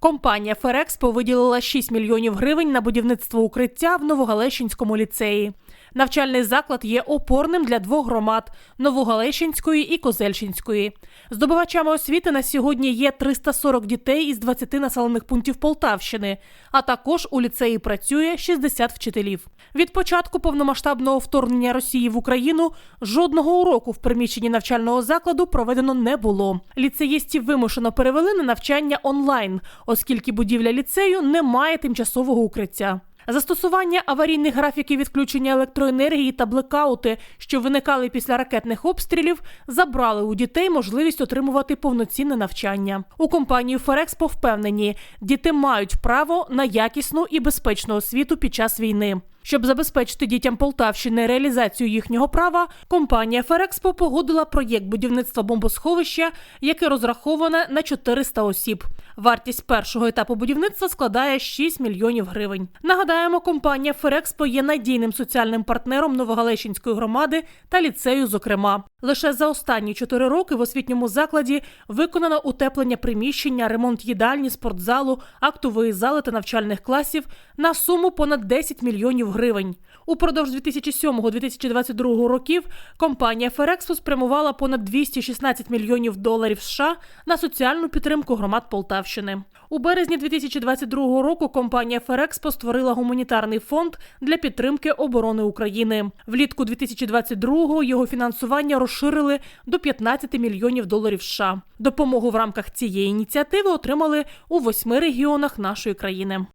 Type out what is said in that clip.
Компанія Ферекспо виділила 6 мільйонів гривень на будівництво укриття в Новогалещинському ліцеї. Навчальний заклад є опорним для двох громад Новогалещинської і Козельщинської. Здобувачами освіти на сьогодні є 340 дітей із 20 населених пунктів Полтавщини, а також у ліцеї працює 60 вчителів. Від початку повномасштабного вторгнення Росії в Україну жодного уроку в приміщенні навчального закладу проведено не було. Ліцеїстів вимушено перевели на навчання онлайн, оскільки будівля ліцею не має тимчасового укриття. Застосування аварійних графіків відключення електроенергії та блекаути, що виникали після ракетних обстрілів, забрали у дітей можливість отримувати повноцінне навчання. У компанії Ферекспо впевнені, діти мають право на якісну і безпечну освіту під час війни. Щоб забезпечити дітям Полтавщини реалізацію їхнього права, компанія Ферекспо погодила проєкт будівництва бомбосховища, яке розраховане на 400 осіб. Вартість першого етапу будівництва складає 6 мільйонів гривень. Нагадаємо, компанія Ферекспо є надійним соціальним партнером Новогалещинської громади та ліцею. Зокрема, лише за останні 4 роки в освітньому закладі виконано утеплення приміщення, ремонт їдальні, спортзалу, актової зали та навчальних класів на суму понад 10 мільйонів гривень. Упродовж 2007-2022 років компанія Ферекспо спрямувала понад 216 мільйонів доларів США на соціальну підтримку громад Полтавщини. У березні 2022 року компанія Ферекспо створила гуманітарний фонд для підтримки оборони України. Влітку 2022 його фінансування розширили до 15 мільйонів доларів США. Допомогу в рамках цієї ініціативи отримали у восьми регіонах нашої країни.